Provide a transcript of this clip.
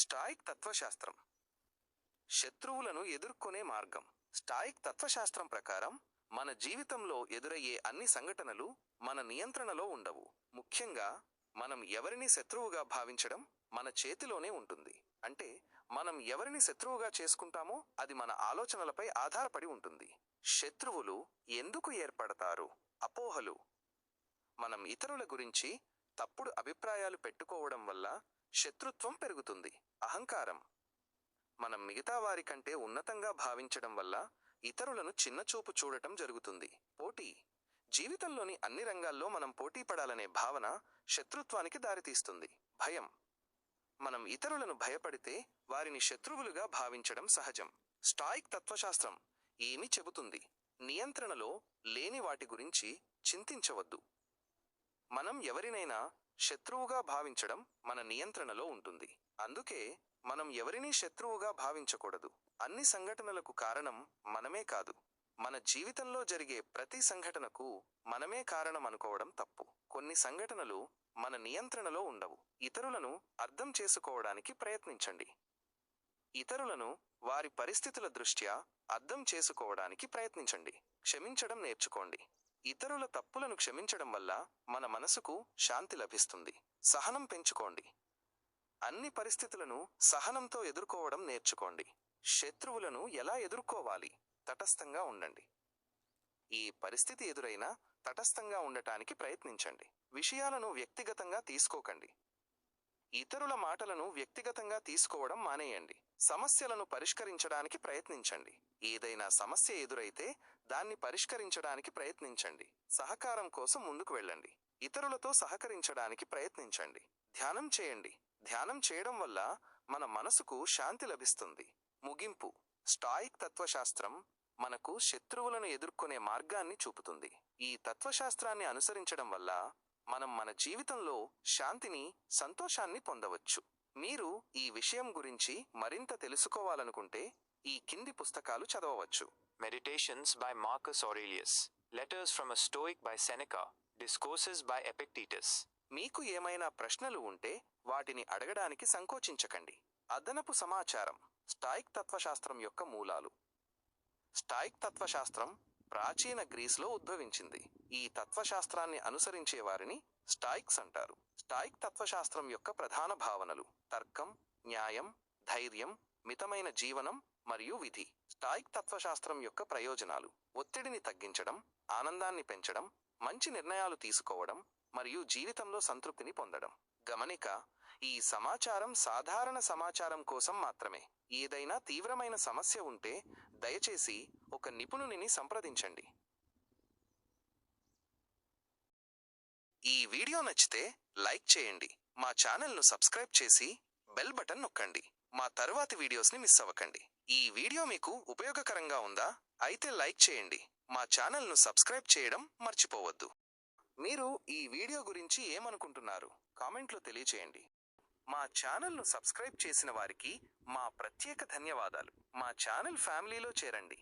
Stoic తత్వశాస్త్రం. శత్రువులను ఎదుర్కొనే మార్గం. స్టాయిక్ తత్వశాస్త్రం ప్రకారం మన జీవితంలో ఎదురయ్యే అన్ని సంఘటనలు మన నియంత్రణలో ఉండవు. ముఖ్యంగా మనం ఎవరిని శత్రువుగా భావించడం మన చేతిలోనే ఉంటుంది. అంటే మనం ఎవరిని శత్రువుగా చేసుకుంటామో అది మన ఆలోచనలపై ఆధారపడి ఉంటుంది. శత్రువులు ఎందుకు ఏర్పడతారు? అపోహలు. మనం ఇతరుల గురించి తప్పుడు అభిప్రాయాలు పెట్టుకోవడం వల్ల శత్రుత్వం పెరుగుతుంది. అహంకారం. మనం మిగతా వారి కంటే ఉన్నతంగా భావించడం వల్ల ఇతరులను చిన్నచూపు చూడటం జరుగుతుంది. పోటీ. జీవితంలోని అన్ని రంగాల్లో మనం పోటీ పడాలనే భావన శత్రుత్వానికి దారితీస్తుంది. భయం. మనం ఇతరులను భయపడితే వారిని శత్రువులుగా భావించడం సహజం. స్టాయిక్ తత్వశాస్త్రం ఏమి చెబుతుంది. నియంత్రణలో లేని వాటి గురించి చింతించవద్దు. మనం ఎవరినైనా శత్రువుగా భావించడం మన నియంత్రణలో ఉంటుంది. అందుకే మనం ఎవరినీ శత్రువుగా భావించకూడదు. అన్ని సంఘటనలకు కారణం మనమే కాదు. మన జీవితంలో జరిగే ప్రతి సంఘటనకు మనమే కారణం అనుకోవడం తప్పు. కొన్ని సంఘటనలు మన నియంత్రణలో ఉండవు. ఇతరులను అర్థం చేసుకోవడానికి ప్రయత్నించండి. ఇతరులను వారి పరిస్థితుల దృష్ట్యా అర్థం చేసుకోవడానికి ప్రయత్నించండి. క్షమించడం నేర్చుకోండి. ఇతరుల తప్పులను క్షమించడం వల్ల మన మనసుకు శాంతి లభిస్తుంది. సహనం పెంచుకోండి. అన్ని పరిస్థితులను సహనంతో ఎదుర్కోవడం నేర్చుకోండి. శత్రువులను ఎలా ఎదుర్కోవాలి? తటస్థంగా ఉండండి. ఈ పరిస్థితి ఎదురైనా తటస్థంగా ఉండటానికి ప్రయత్నించండి. విషయాలను వ్యక్తిగతంగా తీసుకోకండి. ఇతరుల మాటలను వ్యక్తిగతంగా తీసుకోవడం మానేయండి. సమస్యలను పరిష్కరించడానికి ప్రయత్నించండి. ఏదైనా సమస్య ఎదురైతే దాన్ని పరిష్కరించడానికి ప్రయత్నించండి. సహకారం కోసం ముందుకు వెళ్ళండి. ఇతరులతో సహకరించడానికి ప్రయత్నించండి. ధ్యానం చేయండి. ధ్యానం చేయడం వల్ల మన మనసుకు శాంతి లభిస్తుంది. ముగింపు. స్టాయిక్ తత్వశాస్త్రం మనకు శత్రువులను ఎదుర్కొనే మార్గాన్ని చూపుతుంది. ఈ తత్వశాస్త్రాన్ని అనుసరించడం వల్ల మనం మన జీవితంలో శాంతిని సంతోషాన్ని పొందవచ్చు. మీరు ఈ విషయం గురించి మరింత తెలుసుకోవాలనుకుంటే ఈ కింది పుస్తకాలు చదవవచ్చు. Meditations by Marcus Aurelius letters from a stoic by Seneca. Discourses by Epictetus. మీకు ఏమైనా ప్రశ్నలు ఉంటే వాటిని అడగడానికి సంకోచించకండి. అదనపు సమాచారం. స్టాయిక్ తత్వశాస్త్రం యొక్క మూలాలు. స్టాయిక్ తత్వశాస్త్రం ప్రాచీన గ్రీస్లో ఉద్భవించింది. ఈ తత్వశాస్త్రాన్ని అనుసరించే వారిని స్టాయిక్స్ అంటారు. స్టాయిక్ తత్వశాస్త్రం యొక్క ప్రధాన భావనలు. తర్కం న్యాయం ధైర్యం మితమైన జీవనం మరియు విధి. స్టాయిక్ తత్వశాస్త్రం యొక్క ప్రయోజనాలు. ఒత్తిడిని తగ్గించడం ఆనందాన్ని పెంచడం మంచి నిర్ణయాలు తీసుకోవడం మరియు జీవితంలో సంతృప్తిని పొందడం. గమనిక ఈ సమాచారం సాధారణ సమాచారం కోసం మాత్రమే. ఏదైనా తీవ్రమైన సమస్య ఉంటే దయచేసి ఒక నిపుణునిని సంప్రదించండి. ఈ వీడియో నచ్చితే లైక్ చేయండి. మా ఛానల్ను సబ్స్క్రైబ్ చేసి బెల్ బటన్ నొక్కండి. మా తరువాతి వీడియోస్ని మిస్ అవ్వకండి. ఈ వీడియో మీకు ఉపయోగకరంగా ఉందా అయితే లైక్ చేయండి. మా ఛానల్ను సబ్స్క్రైబ్ చేయడం మర్చిపోవద్దు. మీరు ఈ వీడియో గురించి ఏమనుకుంటున్నారు? కామెంట్లో తెలియచేయండి. మా ఛానల్ను సబ్స్క్రైబ్ చేసిన వారికి మా ప్రత్యేక ధన్యవాదాలు. మా ఛానల్ ఫ్యామిలీలో చేరండి.